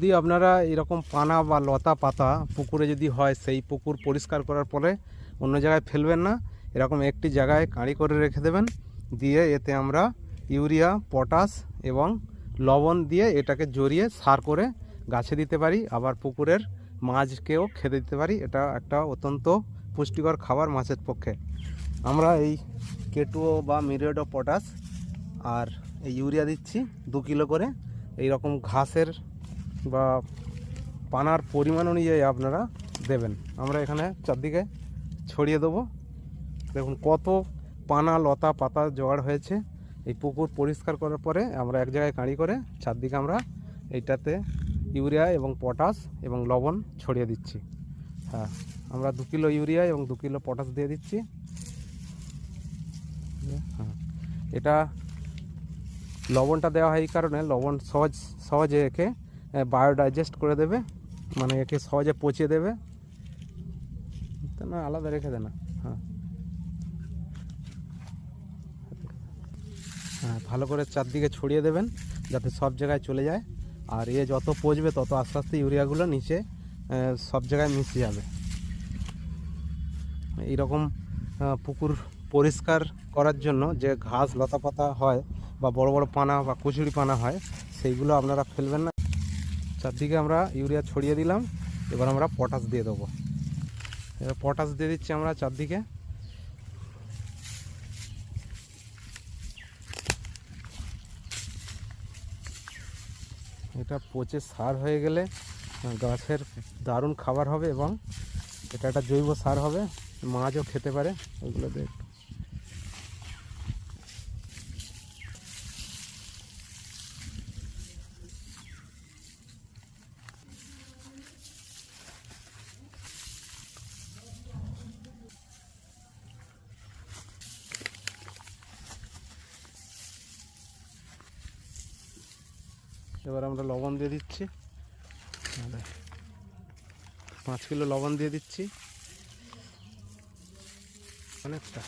যদি আপনারা এরকম পানা বা লতা পাতা পুকুরে যদি হয়, সেই পুকুর পরিষ্কার করার পরে অন্য জায়গায় ফেলবেন না। এরকম একটি জায়গায় কাঁড়ি করে রেখে দেবেন। দিয়ে এতে আমরা ইউরিয়া, পটাশ এবং লবণ দিয়ে এটাকে জড়িয়ে সার করে গাছে দিতে পারি। আবার পুকুরের মাছকেও খেতে দিতে পারি। এটা একটা অত্যন্ত পুষ্টিকর খাবার মাছের পক্ষে। আমরা এই কেটুও বা মিরিয়ডো পটাশ আর এই ইউরিয়া দিচ্ছি দু কিলো করে। এই রকম ঘাসের বা পানার পরিমাণ অনুযায়ী আপনারা দেবেন। আমরা এখানে চারদিকে ছড়িয়ে দেবো। দেখুন কত পানা, লতা, পাতা জোগাড় হয়েছে। এই পুকুর পরিষ্কার করার পরে আমরা এক জায়গায় কাঁড়ি করে চারদিকে আমরা এইটাতে ইউরিয়া এবং পটাশ এবং লবণ ছড়িয়ে দিচ্ছি। হ্যাঁ আমরা দু কিলো ইউরিয়া এবং দু কিলো পটাশ দিয়ে দিচ্ছি। হ্যাঁ এটা লবণটা দেওয়া হয় এই কারণে লবণ সহজ, সহজে একে বায়োডাইজেস্ট করে দেবে। মানে একে সহজে পচিয়ে দেবে। না, আলাদা রেখে দে না। হ্যাঁ। হ্যাঁ ভালো করে চারদিকে ছড়িয়ে দেবেন, যাতে সব জায়গায় চলে যায়। আর এ যত পচবে, তত আস্তে আস্তে ইউরিয়াগুলো নিচে সব জায়গায় মিশে যাবে। এইরকম পুকুর পরিষ্কার করার জন্য যে ঘাস লতা পাতা হয় বা বড় বড় পানা বা কচুরি পানা হয়, সেইগুলো আপনারা ফেলবেন না। চারদিকে আমরা ইউরিয়া ছড়িয়ে দিলাম, এবার আমরা পটাশ দিয়ে দেবো। এবার পটাশ দিয়ে দিচ্ছি আমরা চারদিকে। এটা পচে সার হয়ে গেলে গাছের দারুণ খাবার হবে এবং এটা একটা জৈব সার হবে, মাছও খেতে পারে ওইগুলো দিয়ে এবার আমরা লবণ দিয়ে দিচ্ছি। পাঁচ কিলো লবণ দিয়ে দিচ্ছি। অনেকটা।